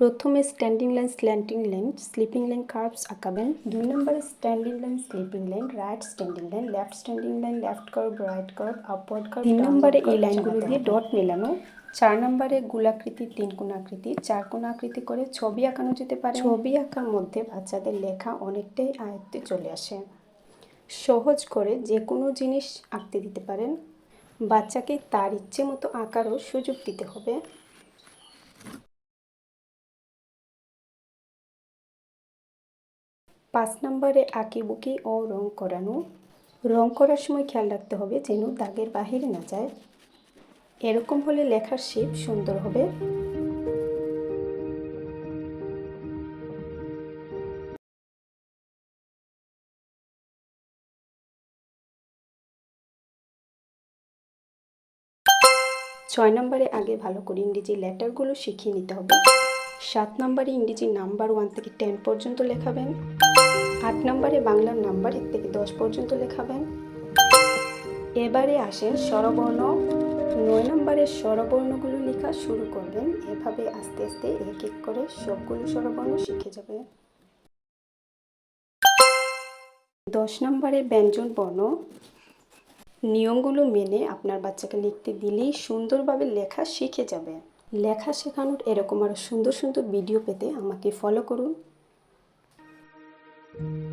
প্রথমে standing line slanting line sleeping line curves আঁকাবেন। দুই নম্বরে standing line sleeping line right standing line left standing line left curve right curve upward curve তিন নম্বরে এই লাইনগুলো দিয়ে ডট মেলানো। চার নম্বরে গোলাকৃতি তিন কোণাকৃতি চার কোণাকৃতি করে ছবি আঁকানো যেতে পারে। ছবি আঁকার মধ্যে বাচ্চাদের লেখা অনেকটাই আয়ত্তে চলে আসে। সহজ করে যে কোনো জিনিস আঁকতে দিতে পারেন। বাচ্চাকে তার ইচ্ছে মতো আঁকারও সুযোগ দিতে হবে। পাঁচ নম্বরে আঁকি আঁকিবুকি ও রং করানো। রং করার সময় খেয়াল রাখতে হবে যেন দাগের বাহিরে না যায়। এরকম হলে লেখার শেপ সুন্দর হবে। ছয় নম্বরে আগে ভালো করে ইংরেজি লেটারগুলো শিখিয়ে নিতে হবে। সাত নম্বরে ইংরেজি নাম্বার ওয়ান থেকে টেন পর্যন্ত লেখাবেন। আট নম্বরে বাংলার নাম্বার এক থেকে দশ পর্যন্ত লেখাবেন। এবারে আসেন স্বরবর্ণ। নয় নম্বরের স্বরবর্ণগুলো লেখা শুরু করবেন। এভাবে আস্তে আস্তে এক এক করে সবগুলো স্বরবর্ণ শিখে যাবে দশ নম্বরে ব্যঞ্জন বর্ণ। নিয়মগুলো মেনে আপনার বাচ্চাকে লিখতে দিলেই সুন্দরভাবে লেখা শিখে যাবে। লেখা শেখানোর এরকম আরও সুন্দর সুন্দর ভিডিও পেতে আমাকে ফলো করুন। thank you